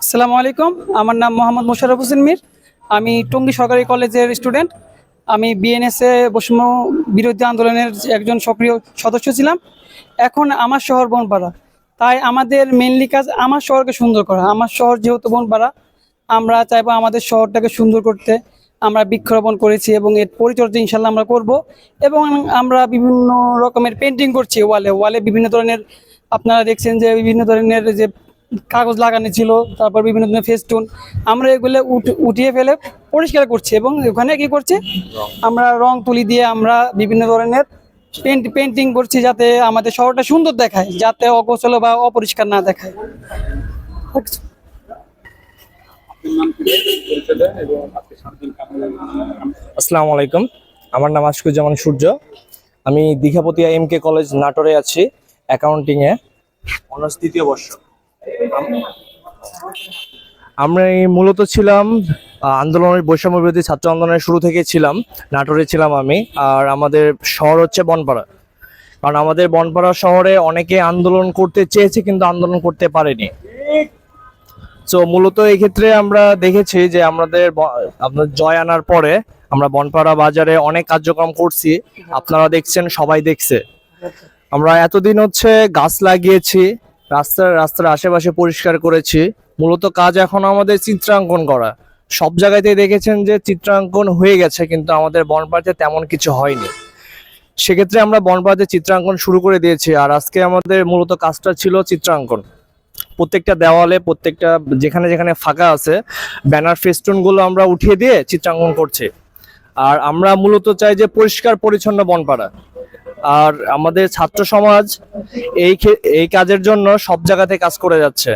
আসসালামু আলাইকুম। আমার নাম মোহাম্মদ মোশারফ হোসেন মির। আমি টঙ্গী সরকারি কলেজের স্টুডেন্ট। আমি বিএনএসএ বৈষম্য বিরোধী আন্দোলনের একজন সক্রিয় সদস্য ছিলাম। এখন আমার শহর বনপাড়া। তাই আমাদের মেনলি কাজ আমার শহরকে সুন্দর করা। আমার শহর যেহেতু বনপাড়া, আমরা চাইব আমাদের শহরটাকে সুন্দর করতে। আমরা বৃক্ষরোপণ করেছি এবং এর পরিচর্যা ইনশাল্লাহ আমরা করব। এবং আমরা বিভিন্ন রকমের পেন্টিং করছি ওয়ালে ওয়ালে বিভিন্ন ধরনের, আপনারা দেখছেন যে বিভিন্ন ধরনের যে কাগজ লাগানো ছিল তারপর বিভিন্ন ধরনের ফেস্টুন আমরা এগুলো উঠ- উঠিয়ে ফেলে পরিষ্কার করছি এবং ওখানে কি করছি? আমরা রং তুলি দিয়ে আমরা বিভিন্ন ধরনের পেন্ট পেন্টিং করছি যাতে আমাদের শহরটা সুন্দর দেখায় যাতে অগোছল বা অপরিষ্কার না দেখায়। আসসালামু আলাইকুম। আমার নাম আশকুজ্জামান সূর্য। আমি দীঘাপতিয়া এম কে কলেজ নাটোরে আছি অ্যাকাউন্টিংয়ে অনার্স দ্বিতীয় বর্ষ। আমরা মূলত ছিলাম আন্দোলনের বৈষম্য বিরোধী ছাত্র আন্দোলনের শুরু থেকে ছিলাম, নাটোরে ছিলাম আমি, আর আমাদের শহর হচ্ছে বনপাড়া। কারণ আমাদের বনপাড়া শহরে অনেকে আন্দোলন করতে চেয়েছে কিন্তু আন্দোলন করতে পারেনি। তো মূলত এই ক্ষেত্রে আমরা দেখেছি যে আমাদের আপনার জয় আনার পরে আমরা বনপাড়া বাজারে অনেক কার্যক্রম করছি। আপনারা দেখছেন, সবাই দেখছে। আমরা এতদিন হচ্ছে গাছ লাগিয়েছি রাস্তার রাস্তার আশেপাশে পরিষ্কার করেছি। মূলত কাজ এখন আমাদের চিত্রাঙ্কন করা। সব জায়গাতেই দেখেছেন যে চিত্রাঙ্কন হয়ে গেছে, কিন্তু আমাদের বনপাড়াতে তেমন কিছু হয়নি। সেক্ষেত্রে আমরা বনপাড়াতে চিত্রাঙ্কন শুরু করে দিয়েছি, আর আজকে আমাদের মূলত কাজটা ছিল চিত্রাঙ্কন। প্রত্যেকটা দেওয়ালে, প্রত্যেকটা যেখানে যেখানে ফাঁকা আছে, ব্যানার ফেস্টুনগুলো আমরা উঠিয়ে দিয়ে চিত্রাঙ্কন করছি। আর আমরা মূলত চাই যে পরিষ্কার পরিচ্ছন্ন বনপাড়া। আর আমাদের ছাত্র সমাজ এই এই কাজের জন্য সব জায়গাতে কাজ করে যাচ্ছে।